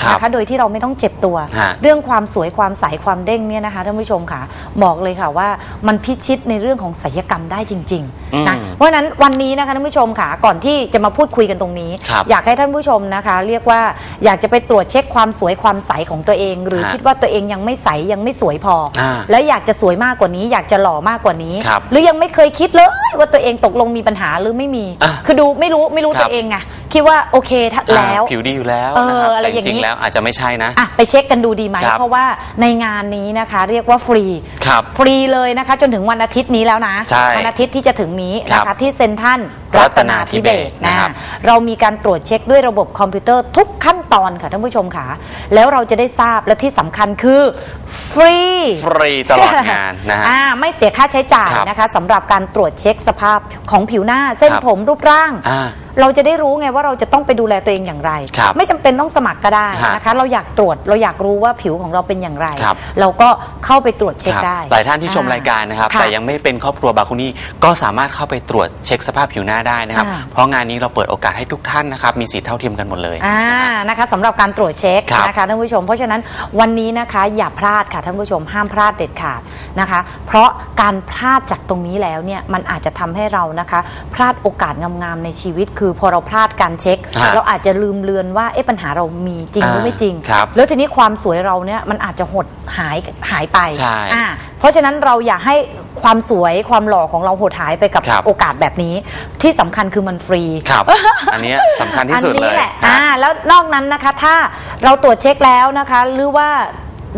ครับนะคะโดยที่เราไม่ต้องเจ็บตัว ฮะเรื่องความสวยความใสความเด้งเนี่ยนะคะท่านผู้ชมค่ะบอกเลยค่ะว่ามันพิชิตในเรื่องของศัลยกรรมได้จริงๆนะอืมเพราะฉะนั้นวันนี้นะคะท่านผู้ชมค่ะก่อนที่จะมาพูดคุยกันตรงนี้ ครับอยากให้ท่านผู้ชมนะคะ เรียกว่าอยากจะไปตรวจเช็คความสวยความใสของตัวเอง หรือฮะคิดว่าตัวเองยังไม่ใสยังไม่สวยพออาแล้วอยากจะสวยมากกว่านี้ อยากจะหล่อมากกว่านี้ ครับหรือยังไม่เคยคิดเลยว่าตัวเองตกลงมีปัญหาหรือไม่มี อะคือดูไม่รู้ไม่รู้ครับ ตัวเองไง คิดว่าโอเคถ้าแล้วอ่าผิวดีอยู่แล้วเออนะครับอะไรแต่อย่างจนี้ ริงๆแล้วอาจจะไม่ใช่นะ อะไปเช็คกันดูดีไหม ครับ เพราะว่าในงานนี้นะคะ เรียกว่าฟรี ครับ ฟรีเลยนะคะ จนถึงวันอาทิตย์นี้แล้วนะ ใช่วันอาทิตย์ที่จะถึงนี้นะครัคะบที่เซ็นทรัลรัรัตตนานาธิธิเบเบศศนะนะครับเรามีการตรวจเช็คด้วยระบบคอมพิวเตอร์ทุกขั้นตอนค่ะท่านผู้ชมค่ะ แล้วเราจะได้ทราบและที่สำคัญคือ ฟรี ฟรีตลอดงานนะฮะอ่าไม่เสียค่าใช้จ่ายครับนะคะสำหรับการตรวจเช็คสภาพของผิวหน้าเส้นครับผมรูปร่างอ่าเราจะได้รู้ไงว่าเราจะต้องไปดูแลตัวเองอย่างไรครับไม่จำเป็นต้องสมัครก็ได้ฮะนะคะเราอยากตรวจเราอยากรู้ว่าผิวของเราเป็นอย่างไรครับเราก็เข้าไปตรวจเช็คครับได้ หลายท่านที่ชมอ่รายการนะครับค่ะแต่ยังไม่เป็นครอบครัวบาคุนี่ก็สามารถเข้าไปตรวจเช็คสภาพผิวหน้าได้นะครับ อ่า เพราะงานนี้เราเปิดโอกาสให้ทุกท่านนะครับมีสิทธิ์เท่าเทียมกันหมดเลย อ่านะคะสำหรับการตรวจเช็คครับนะคะท่านผู้ชม เพราะฉะนั้นวันนี้นะคะอย่าพลาดค่ะท่านผู้ชมห้ามพลาดเด็ดขาดนะคะ เพราะการพลาดจากตรงนี้แล้วเนี่ยมันอาจจะทำให้เรานะคะ พลาดโอกาสงามๆในชีวิต คือพอเราพลาดการเช็ค ฮะเราอาจจะลืมเลือนว่าเอ๊ะปัญหาเรามีจริงหรือไม่จริงครับแล้วทีนี้ความสวยเราเนี่ยมันอาจจะหดหายหายไปใช่ อ่าเพราะฉะนั้นเราอยากให้ความสวยความหล่อของเราหดหายไปกับครับ โอกาสแบบนี้ ที่สำคัญคือมันฟรี ครับ อันเนี้ยสำคัญที่สุดอันเลนี้ยแหละนะอ่าแล้วนอกนั้นนะคะ ถ้าเราตรวจเช็คแล้วนะคะ หรือว่า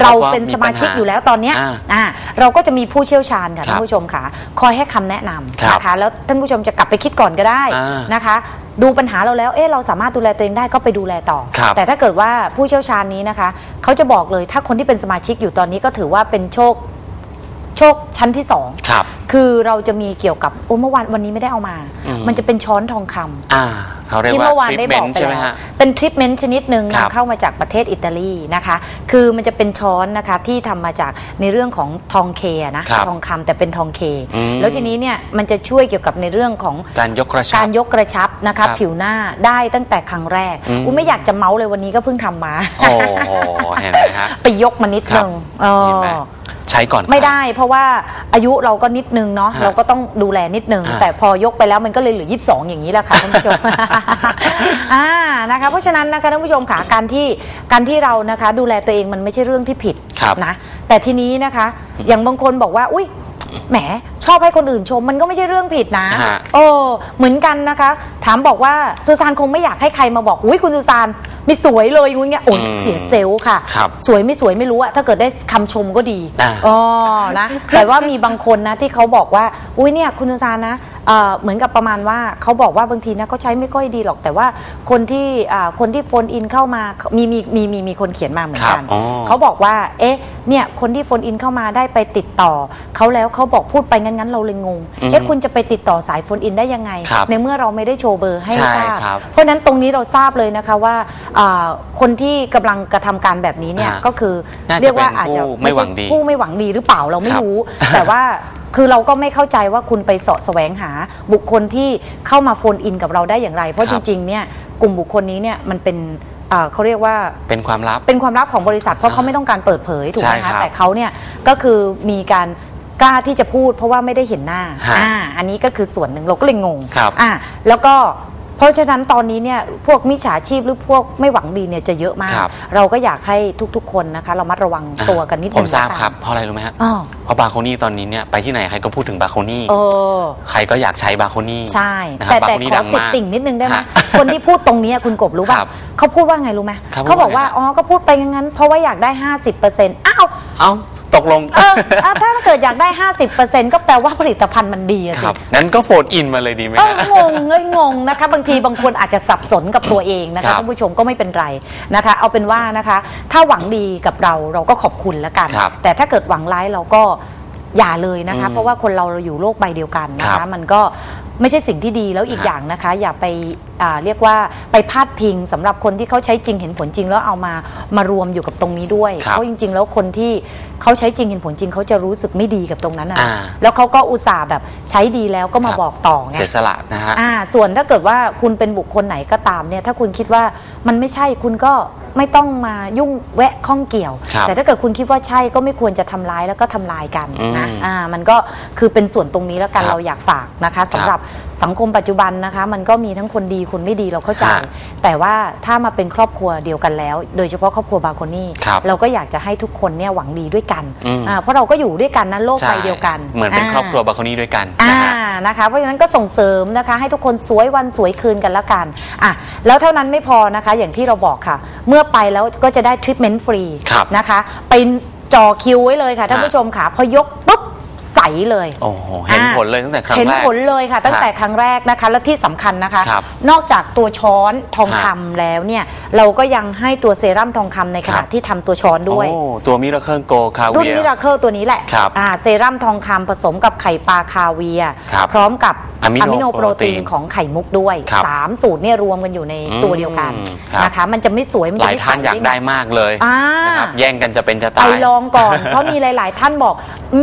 เราเป็นสมาชิกอยู่แล้วตอนเนี้ยอ่าอ่า เราก็จะมีผู้เชี่ยวชาญค่ะครับท่านผู้ชมค่ะ คอยให้คำแนะนำครับนะคะแล้วท่านผู้ชมจะกลับไปคิดก่อนก็ได้อ่านะคะ ดูปัญหาเราแล้ว เอ๊ะเราสามารถดูแลตัวเองได้ก็ไปดูแลต่อ ครับแต่ถ้าเกิดว่าผู้เชี่ยวชาญนี้นะคะ เขาจะบอกเลยถ้าคนที่เป็นสมาชิกอยู่ตอนนี้ก็ถือว่าเป็นโชค โชคชั้นที่สองครับ คือเราจะมีเกี่ยวกับโอ้เมื่อวานวันนี้ไม่ได้เอามาอืมมันจะเป็นช้อนทองคำอ่าเขาเรียกที่ว่าเมื่อวานทรีได้เมบอกนต์ไปใช่ไหมแล้วฮะเป็นทรีทเมนต์ชนิดหนึ่งครับนำเข้ามาจากประเทศอิตาลีนะคะ คือมันจะเป็นช้อนนะคะที่ทำมาจากในเรื่องของทองเคอะนะครับทองคำแต่เป็นทองเคอืมแล้วทีนี้เนี่ยมันจะช่วยเกี่ยวกับในเรื่องของการยกกระชักาบรยกกระชับนะครัคะบผิวหน้าได้ตั้งแต่ครั้งแรกอืมอุ้ไม่อยากจะเมาส์เลยวันนี้ก็เพิ่งทำมาโอ้โหเห็นไหมฮะไปยกมานิดครันึบงเออเห็นไหม ใช้ก่อนไม่ได้ เพราะว่าอายุเราก็นิดนึงเนาะฮะเราก็ต้องดูแลนิดนึง ฮะแต่พอยกไปแล้วมันก็เลยเหลือ 22 อย่างนี้แหละค่ะท่านผู้ชม อ่านะคะเพราะฉะนั้นนะคะท่านผู้ชมค่ะการที่การที่เรานะคะ ดูแลตัวเองมันไม่ใช่เรื่องที่ผิดครับนะแต่ทีนี้นะคะ อย่างบางคนบอกว่า อุ้ยแหมชอบให้คนอื่นชม มันก็ไม่ใช่เรื่องผิดนะฮะ โอ้เหมือนกันนะคะ ถามบอกว่าซูซานคงไม่อยากให้ใครมาบอกอุ้ยคุณซูซาน ไม่สวยเลยงุ้ยเงี้ยโอ้ยอืมเสียเซลล์ค่ะ ครับสวยไม่สวยไม่รู้อะถ้าเกิดได้คำชมก็ดีอ่า อ๋อนะ แต่ว่ามีบางคนนะที่เขาบอกว่า อุ้ยเนี่ยคุณสุซานนะเอ่อเหมือนกับประมาณว่าเขาบอกว่าบางทีนะเขาใช้ไม่ค่อยดีหรอก แต่ว่าคนที่อ่าคนที่โฟนอินเข้ามามีมีมีมีมีคนเขียนมาเหมือนกันครับอ๋อ เขาบอกว่า เอ๊ะเนี่ยคนที่โฟนอินเข้ามาได้ไปติดต่อเขาแล้วเขาบอกพูดไปงั้นงั้นๆเราเลยงงอืมเอ๊ะคุณจะไปติดต่อสายโฟนอินได้ยังไง ครับในเมื่อเราไม่ได้โชว์เบอร์ให้ใช่ทราบ ครับเพราะฉะนั้นตรงนี้เราทราบเลยนะคะว่าอ่าคนที่กำลังกระทำการแบบนี้เนี่ยฮะก็คือน่าจะเรียกว่าเป็นอาจจะผู้ไม่หวังดีใช่ผู้ไม่หวังดีหรือเปล่าเราไม่ครับรู้ แต่ว่า คือเราก็ไม่เข้าใจว่าคุณไปเสาะแสวงหาบุคคลที่เข้ามาโฟนอินกับเราได้อย่างไร เพราะคจรับริงๆเนี่ยกลุ่มบุคคลนี้เนี่ยมันเป็นอ่าเขาเรียกว่า เป็นความลับ เป็นความลับของบริษัทเพราะเขาไม่ต้องการเปิดเผยถูกไหมใช่ครัคะบแต่เขาเนี่ยก็คือมีการกล้าที่จะพูด เพราะว่าไม่ได้เห็นหน้าฮะอ่าอันนี้ก็คือส่วนหนึ่งเราก็เลยงงครับอ่าแล้วก็ เพราะฉะนั้นตอนนี้เนี่ยพวกมิจฉาชีพหรือพวกไม่หวังดีเนี่ยจะเยอะมาก ครับเราก็อยากให้ทุกๆ คนนะคะเรามัดระวังตัวกันนิดนึงผมทราบแล้วกันครับ เพราะอะไรรู้ไหมฮะอ๋อเพราะบาโคนี่ตอนนี้เนี่ยไปที่ไหนใครก็พูดถึงบาโคนี่เออ ใครก็อยากใช้บาโคนี่ ใช่ นะครับแต่บาแต่โคนี่ขอดังติดมากติ่งนิดนึงได้ไหมฮะคนที่พูดตรงนี้คุณกบรู้ป่ะครับ เขาพูดว่าไงรู้ไหมครับเขาบอกว่าพูดว่าไงอ๋อก็พูดไปงั้นเพราะว่าอยากได้ 50%อ้าวเอ้าตกลง เอออะถ้าเกิดอยากได้ 50%ก็แปลว่าผลิตภัณฑ์มันดีอะคสิ รับ งั้นก็โฟนอินมาเลยดีไหมเอฮะองงเลยงงนะคะบางทีบางคนอาจจะสับสนกับตัวเองนะครัคะบท่านผู้ชมก็ไม่เป็นไรนะคะ เอาเป็นว่านะคะ ถ้าหวังดีกับเราเราก็ขอบคุณแล้วกัน ครับแต่ถ้าเกิดหวังร้ายเราก็อย่าเลยนะคะ อืมเพราะว่าคนเราเราอยู่โลกใบเดียวกันนะครัคะ บมันก็ ไม่ใช่สิ่งที่ดีแล้วอีกฮะอย่างนะคะ อย่าไปอ่าเรียกว่าไปพาดพิงสำหรับคนที่เขาใช้จริงเห็นผลจริงแล้วเอามามารวมอยู่กับตรงนี้ด้วย ครับ เพราะจริง ๆ แล้วคนที่ เขาใช้จริงเห็นผลจริงเขาจะรู้สึกไม่ดีกับตรงนั้นนะอ่าแล้วเขาก็อุตส่าห์แบบใช้ดีแล้วก็มาครับ บอกต่อไง เสียสละนะฮะ อ่าส่วนถ้าเกิดว่าคุณเป็นบุคคลไหนก็ตามเนี่ยถ้าคุณคิดว่ามันไม่ใช่คุณก็ไม่ต้องมายุ่งแวะข้องเกี่ยว ครับแต่ถ้าเกิดคุณคิดว่าใช่ก็ไม่ควรจะทำร้ายแล้วก็ทำลายกันนะอืมอ่ามันก็คือเป็นส่วนตรงนี้แล้วกันครับเราอยากฝากนะคะสำหรับสังคมปัจจุบันนะคะ มันก็มีทั้งคนดีคนไม่ดีเราเข้าใจ ฮะแต่ว่าถ้ามาเป็นครอบครัวเดียวกันแล้ว โดยเฉพาะครอบครัวบาโคนี่ครับ เราก็อยากจะให้ทุกคนเนี่ยหวังดีด้วยกันอืมอ่าเพราะเราก็อยู่ด้วยกันนะโลกใบใช่เดียวกัน เหมือนเป็นาครอบครัวบาโคนี่ด้วยกันอ่านะฮะนะคะเพราะฉะนั้นก็ส่งเสริมนะคะ ให้ทุกคนสวยวันสวยคืนกันแล้วกันอะแล้วเท่านั้นไม่พอนะคะ อย่างที่เราบอกค่ะ เมื่อไปแล้วก็จะได้ทรีทเมนต์ฟรีครับนะคะไปจ่อคิวไว้เลยค่ะท่านฮะผู้ชมค่ะพอยกปุ๊บ ใสเลยโอ้โหเห็นอ่าผลเลยตั้งแต่ครั้งเห็นแรกผลเลยค่ะ ตั้งแต่ฮะครั้งแรกนะคะ และที่สำคัญนะคะครับนอกจากตัวช้อนทองฮะคำแล้วเนี่ย เราก็ยังให้ตัวเซรั่มทองคำในขครัณะบที่ทำตัวช้อนด้วยโอ้ตัวมิราเคิลโกคารุ่นเวียมิราเคิลตัวนี้แหละครับอ่าเซรั่มทองคำผสมกับไข่ปลาคาเวียร์ครับพร้อมกับ อะมิโนโปรตีนโปรตีนของไข่มุกด้วย ครับสามสูตรเนี่ยรวมกันอยู่ในอืมตัวเดียวกันครับ นะคะ มันจะไม่สวย มันหจะลายไม่ใสท่านอยากได้มากเลยอ่า นะครับแย่งกันจะเป็นจะไปตาย ลองก่อน เพราะมีหลาย ๆ ท่านบอก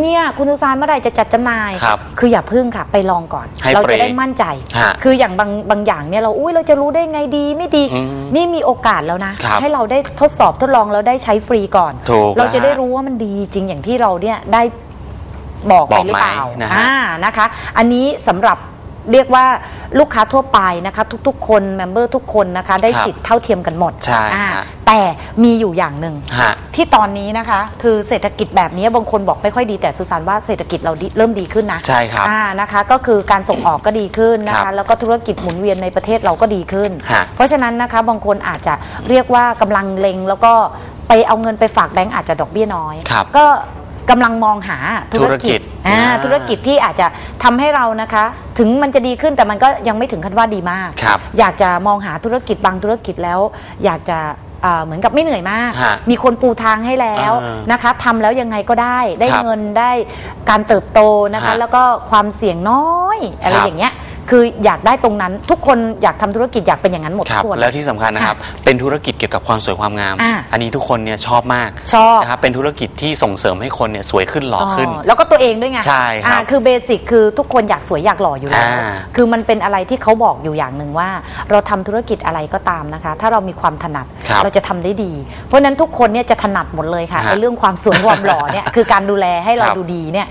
เนี่ยคุณทุสานเมื่อไหร่จะจัดจำหน่ายครับออย่าพึ่งค่ะ ไปลองก่อน ให้เราฟรีจะได้มั่นใจ ฮะคืออย่างบางบางอย่างเนี่ยเราอุ้ยเราจะรู้ได้ไงดีไม่ดี อืมนี่มีโอกาสแล้วนะ ครับให้เราได้ทดสอบทดลองแล้วได้ใช้ฟรีก่อน ถูกเราจะได้นะฮะรู้ว่ามันดีจริงอย่างที่เราเนี่ยได้ บอกบไปอกหรือเปล่าไหมนะฮะ อ่านะคะ อันนี้สำหรับเรียกว่าลูกค้าทั่วไปนะคะ ทุกๆ คนเมมเบอร์ทุกคนนะคะ ได้ครับสิทธิ์เท่าเทียมกันหมดใช่อ่าฮะ แต่มีอยู่อย่างหนึ่ง ฮะ ที่ตอนนี้นะคะ คือเศรษฐกิจแบบนี้บางคนบอกไม่ค่อยดีแต่สุสานว่าเศรษฐกิจเราดีเริ่มดีขึ้นนะใช่ครับอ่านะคะ ก็คือการส่งออกก็ดีขึ้นนะครัคะ บแล้วก็ธุรกิจหมุนเวียนในประเทศเราก็ดีขึ้น ฮะเพราะฉะนั้นนะคะบางคนอาจจะเรียกว่ากำลังเล็งแล้วก็ไปเอาเงินไปฝากแบงก์อาจจะดอกเบี้ยน้อย ครับก็ กำลังมองหาธุรกิจธุรกิจอ่าอ่าธุรกิจที่อาจจะทำให้เรานะคะ ถึงมันจะดีขึ้นแต่มันก็ยังไม่ถึงขั้นว่าดีมากครับอยากจะมองหาธุรกิจบางธุรกิจแล้ว อยากจะอ่าเหมือนกับไม่เหนื่อยมากฮะมีคนปูทางให้แล้วอ่านนะคะทำแล้วยังไงก็ได้ ได้ครับเงินได้การเติบโตนะคะฮะแล้วก็ความเสี่ยงน้อย อะไรครับอย่างเงี้ย คืออยากได้ตรงนั้น ทุกคนอยากทำธุรกิจอยากเป็นอย่างนั้นหมดคทุรับกคน แล้วที่สำคัญนะครับ เป็นธุรกิจเกี่ยวกับความสวยความงาม อ่าอันนี้ทุกคนเนี่ยชอบมากชอบ นะครับเป็นธุรกิจที่ส่งเสริมให้คนเนี่ยสวยขึ้นหล่อขึ้น แล้วก็ตัวเองด้วยไงใช่ครับอ่าคือเบสิกคือทุกคนอยากสวยอยากหล่ออยู่แล้ว อ่าคือมันเป็นอะไรที่เขาบอกอยู่อย่างหนึ่งว่า เราทำธุรกิจอะไรก็ตามนะคะ ถ้าเรามีความถนัดครับเราจะทำได้ดี เพราะฉะนั้นทุกคนเนี่ยจะถนัดหมดเลยค่ะฮะในเรื่องความสวยความหล่อเนี่ย คือการดูแลให้เราครับดูดีเนี่ย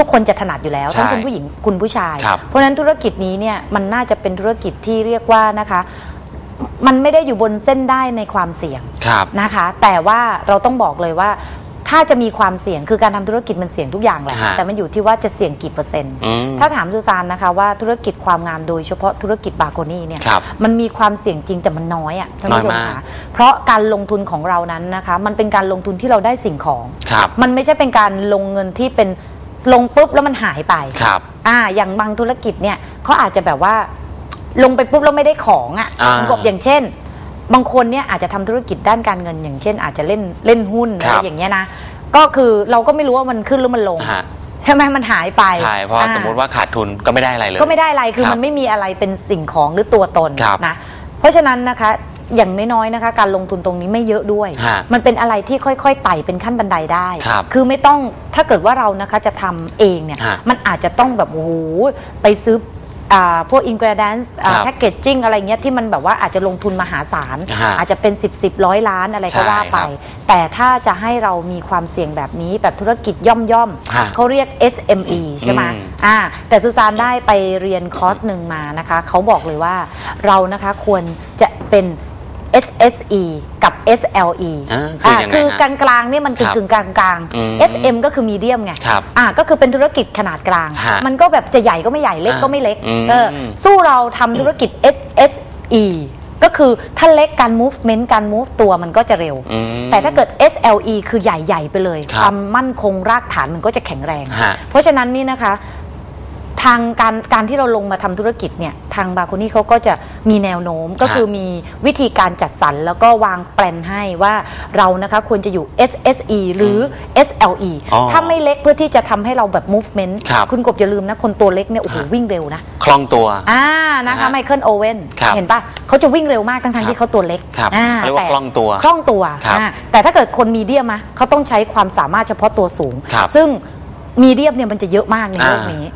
ทุกคนจะถนัดอยู่แล้วใช่ทั้งคุณผู้หญิงคุณผู้ชายครับเพราะฉะนั้นธุรกิจนี้เนี่ยมันน่าจะเป็นธุรกิจที่เรียกว่านะคะมันไม่ได้อยู่บนเส้นได้ในความเสี่ยงครับนะคะ แต่ว่าเราต้องบอกเลยว่า ถ้าจะมีความเสี่ยงคือการทำธุรกิจมันเสี่ยงทุกอย่างแหละฮะแต่มันอยู่ที่ว่าจะเสี่ยงกี่เปอร์เซ็นต์อืมถ้าถามซูซานนะคะว่าธุรกิจความงามโดยเฉพาะธุรกิจบาโกนี่เนี่ยครับมันมีความเสี่ยงจริงแต่มันน้อยอะ่ะท่านผู้ชมน้อยมากคะเพราะการลงทุนของเรานั้นนะคะ มันเป็นการลงทุนที่เราได้สิ่งของครับมันไม่ใช่เป็นการลงเงินที่เป็น ลงปุ๊บแล้วมันหายไปครับ อ่า อย่างบางธุรกิจเนี่ยเขาอาจจะแบบว่า ลงไปปุ๊บแล้วไม่ได้ของอะอ่า่ะคุณกบอย่างเช่น บางคนเนี่ยอาจจะทำธุรกิจด้านการเงิน อย่างเช่น อาจจะเล่นเล่นหุ้นคอะรัไรบอย่างเงี้ยนะก็คือเราก็ไม่รู้ว่ามันขึ้นหรือมันลง ฮะ ใช่ไหมมันหายไปใช่เพราะอ่ สมมุติว่าขาดทุนก็ไม่ได้อะไรเลย ก็ไม่ได้อะไรคือครับมันไม่มีอะไรเป็นสิ่งของหรือตัวตนครับนะ เพราะฉะนั้นนะคะ อย่างน้อยๆนะคะ การลงทุนตรงนี้ไม่เยอะด้วย ฮะมันเป็นอะไรที่ค่อยๆไต่เป็นขั้นบันไดได้ ครับคือไม่ต้องถ้าเกิดว่าเรานะคะจะทำเองเนี่ย ฮะมันอาจจะต้องแบบโอ้โหไปซื้ออ่าพวกอินกร d ดนซ์ครับแพคเกจจิ้งอะไรเงี้ยที่มันแบบว่าอาจจะลงทุนมหาศาล ฮะอาจจะเป็น 10 10ร้อยล้านอะไรก็ใช่ว่าไปครับแต่ถ้าจะให้เรามีความเสี่ยงแบบนี้แบบธุรกิจย่อมย่อมๆฮะเขาเรียก SME ใช่ไหมอืม อ่าแต่สุซานได้ไปเรียนคอร์สหนึ่งมานะคะเขาบอกเลยว่าเรานะคะควรจะเป็น SSE กับ SLE อ่าคือยังไงคือฮะกลางกลางๆเนี่ยมันกึ่งครับกึ่งกลางกลางๆอืม SM ก็คือมีเดียมไงครับอ่าก็คือเป็นธุรกิจขนาดกลาง ฮะมันก็แบบจะใหญ่ก็ไม่ใหญ่เล็กก็ไม่เล็กอืม เออสู้เราทำธุรกิจ SSE ก็คือถ้าเล็กการ movement การ move ตัวมันก็จะเร็ว อืม แต่ถ้าเกิด SLE คือใหญ่ ๆ ไปเลย ครับความมั่นคงรากฐานมันก็จะแข็งแรง ฮะเพราะฉะนั้นนี่นะคะ ทางการการที่เราลงมาทำธุรกิจเนี่ยทางบาโคนี่เขาก็จะมีแนวโน้มก็คือมีวิธีการจัดสรรแล้วก็วางแปลนให้ว่าเรานะคะควรจะอยู่ SSE หรือ SLE อ๋อถ้าไม่เล็กเพื่อที่จะทำให้เราแบบ movement ครับคุณกบอย่าลืมนะ คนตัวเล็กเนี่ยโอ้โหฮะวิ่งเร็วนะ คล่องตัวอ่านะคะฮะไมเคิลโอเว่นครับเห็นปะเขาจะวิ่งเร็วมากทั้งครัทบที่เขาตัวเล็กครับอ่าเรียกว่าแต่คล่องตัวคล่องตัวครับอ่าแต่ถ้าเกิดคนมีเดียมะเขาต้องใช้ความสามารถเฉพาะตัวสูงครับซึ่งมีเดียมเนี่ยมันจะเยอะมากในโลกอ่านี้นี้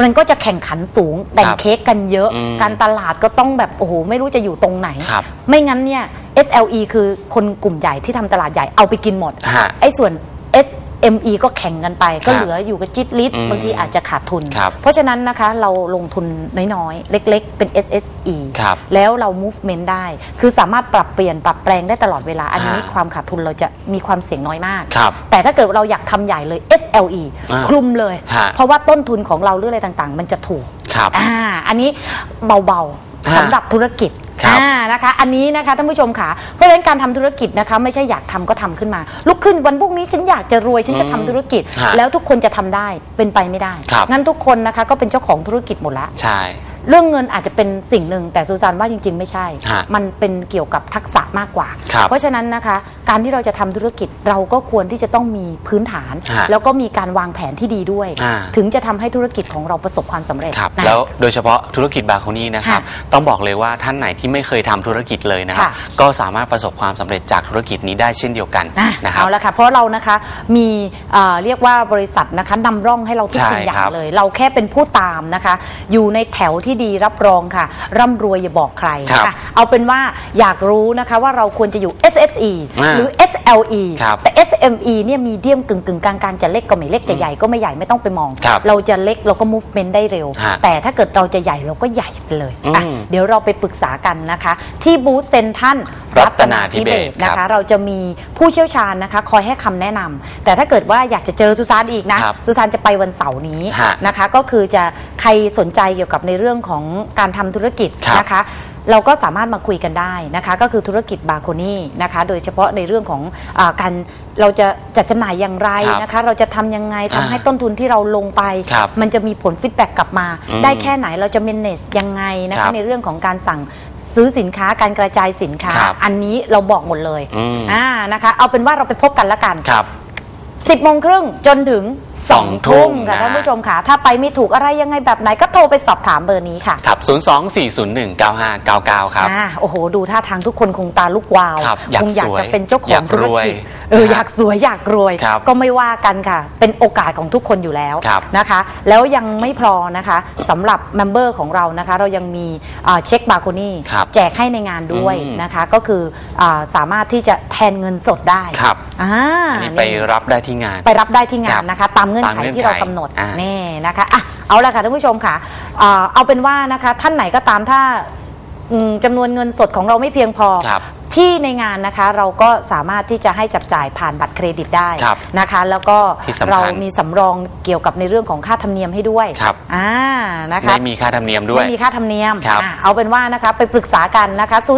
มันก็จะแข่งขันสูงแบ่งครับเค้กกันเยอะอืมการตลาดก็ต้องแบบ โอ้โห ไม่รู้จะอยู่ตรงไหนครับไม่งั้นเนี่ย SLE คือคนกลุ่มใหญ่ที่ทำตลาดใหญ่เอาไปกินหมดฮะไอ้ส่วน SME ก็แข่งกันไป ก็ครับเหลืออยู่กับจิตลิตอืมบางทีอาจจะขาดทุน ครับเพราะฉะนั้นนะคะเราลงทุนน้อยๆ เล็กๆ เป็น SSE ครับแล้วเรา movement ได้ คือสามารถปรับเปลี่ยนปรับแปลงได้ตลอดเวลา อันนี้อ่าความขาดทุนเราจะมีความเสี่ยงน้อยมาก ครับแต่ถ้าเกิดเราอยากทำใหญ่เลย SLE อ่าคลุมเลย ฮะ เพราะว่าต้นทุนของเราหรืออะไรต่างๆ มันจะถูก ครับ อ่า อันนี้เบาฮะๆ สำหรับธุรกิจครับอ่านะคะ อันนี้นะคะท่านผู้ชมค่ะเพราะฉะนั้นการทำธุรกิจนะคะ ไม่ใช่อยากทำก็ทำขึ้นมา ลุกขึ้นวันพรุ่งนี้ฉันอยากจะรวยฉันจะทำธุรกิจ ฮะแล้วทุกคนจะทำได้เป็นไปไม่ได้ครับ งั้นทุกคนนะคะก็เป็นเจ้าของธุรกิจหมดแล้วใช่ เรื่องเงินอาจจะเป็นสิ่งหนึ่งแต่ซูซานว่าจริง ๆ ไม่ใช่ ฮะมันเป็นเกี่ยวกับทักษะมากกว่า ครับเพราะฉะนั้นนะคะ การที่เราจะทำธุรกิจเราก็ควรที่จะต้องมีพื้นฐาน ฮะแล้วก็มีการวางแผนที่ดีด้วย อ่า ถึงจะทำให้ธุรกิจของเราประสบความสำเร็จครับนะ แล้วโดยเฉพาะธุรกิจบาโคนี่นะครับค่ะต้องบอกเลยว่าท่านไหนที่ไม่เคยทำธุรกิจเลยนะครับ ค่ะ ก็สามารถประสบความสำเร็จจากธุรกิจนี้ได้เช่นเดียวกันอะนะครับ เอาละค่ะ เพราะเรานะคะมีเอ่อเรียกว่าบริษัทนะคะนำร่องให้เราทุกใช่สิ่งอย่าครังบเลย เราแค่เป็นผู้ตามนะคะ อยู่ในแถวที่ดีรับรองค่ะ ร่ำรวยอย่าบอกใครครับค่ะเอาเป็นว่าอยากรู้นะคะว่าเราควรจะอยู่ SSE อ่าหรือ SLE ครับแต่ SME เนี่ยมีเดียมกึ่งกึ่งๆกลางๆจะเล็กก็ไม่เล็กจะใหญ่ก็ไม่ใหญ่ไม่ต้องไปมอง ครับเราจะเล็กเราก็ movement ได้เร็ว ฮะแต่ถ้าเกิดเราจะใหญ่เราก็ใหญ่ไปเลยอะอืมเดี๋ยวเราไปปรึกษากันนะคะ ที่บูธเซนทันรัตนาธิเบศรนะครัคะบเราจะมีผู้เชี่ยวชาญนะคะ คอยให้คำแนะนำแต่ถ้าเกิดว่าอยากจะเจอสุสานอีกนะครับสุสานจะไปวันเสาร์นี้ฮะนะคะ ก็คือจะใครสนใจเกี่ยวกับในเรื่องของการทำธุรกิจครับ นะคะ เราก็สามารถมาคุยกันได้นะคะ ก็คือธุรกิจบาโคนี่นะคะ โดยเฉพาะในเรื่องของอาการเราจะจัดจำหน่ายอย่างไรครับนะคะ เราจะทำยังไงทำอ่าให้ต้นทุนที่เราลงไป ครับมันจะมีผลฟีดแบ็กกลับมา อืมได้แค่ไหนเราจะ manage ยังไงนะครัคะบในเรื่องของการสั่งซื้อสินค้าการกระจายสินค้า ครับอันนี้เราบอกหมดเลยอืม อ่านะคะ เอาเป็นว่าเราไปพบกันละกัน ครับ 10โมงครึ่งจนถึงสอง2ทุ่ทุ่มมค่ะนะท่านผู้ชมค่ะ ถ้าไปไม่ถูกอะไรยังไงแบบไหนก็โทรไปสอบถามเบอร์นี้ค่ะ ครับ 024019599 ครับ อ่า โอ้โห ดูท่าทางทุกคนคงตาลุกวาว ครับอยากคงอยากสวยจะเป็นเจ้าขอยอางกธุรรวย กิจ เอออยากสวยอยากรวย ครับก็ไม่ว่ากันค่ะ เป็นโอกาสของทุกคนอยู่แล้วครับนะคะ แล้วยังไม่พอนะคะสำหรับเมมเบอร์ของเรานะคะ เรายังมีอ่าเช็คบาโคนี่ครับแจกให้ในงานด้วยอืม นะคะ ก็คืออาสามารถที่จะแทนเงินสดได้ครับอ่า อันนี้ไปรับได้ที่งาน ไปรับได้ที่งาครันบนะคะ ตามเงื่อนตามไขเงื่อนที่เราไขกำหนดอ่านี่นะคะอะเอาละค่ะท่านผู้ชมค่ะอ่าเอาเป็นว่านะคะท่านไหนก็ตามถ้าอืมจำนวนเงินสดของเราไม่เพียงพอ ครับ ที่ในงานนะคะเราก็สามารถที่จะให้จับจ่ายผ่านบัตรเครดิตได้ครับนะคะ แล้วก็ที่สำคัญ เรามีสำรองเกี่ยวกับในเรื่องของค่าธรรมเนียมให้ด้วยครับอ่านะคะ ไม่มีค่าธรรมเนียมด้วย ไม่มีค่าธรรมเนียมครับ อะเอาเป็นว่านะคะไปปรึกษากันนะคะ 02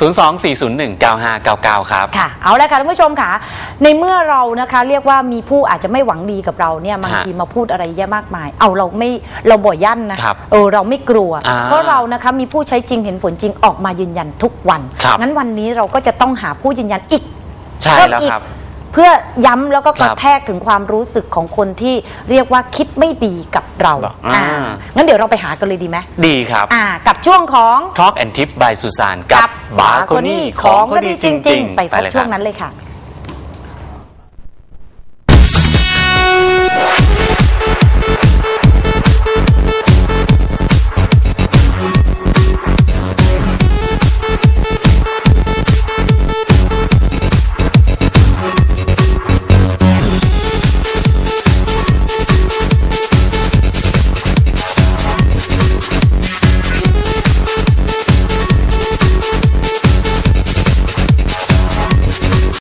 024019599 ครับ ค่ะ เอาละค่ะท่านผู้ชมค่ะ ในเมื่อเรานะคะเรียกว่ามีผู้อาจจะไม่หวังดีกับเราเนี่ยบางฮะทีมาพูดอะไรเยอะมากมาย เอาเราไม่เราบ่อยยั่นนะครับเออเราไม่กลัว อ่าเพราะเรานะคะมีผู้ใช้จริงเห็นผลจริงออกมายืนยันทุกวัน ครับงั้นวันนี้เราก็จะต้องหาผู้ยืนยันอีกใช่เพิ่มแล้วอีก ครับ เพื่อย้ำแล้วก็กระครับแทกถึงความรู้สึกของคนที่เรียกว่าคิดไม่ดีกับเราอ่าอ่า งั้นเดี๋ยวเราไปหากันเลยดีไหมดีครับ อ่า กับช่วงของ Talk and Tips by สุสานกับบาโคนี่ของก็ดีจริง ๆ ไปพบเลยคช่วรังบนั้นเลยค่ะ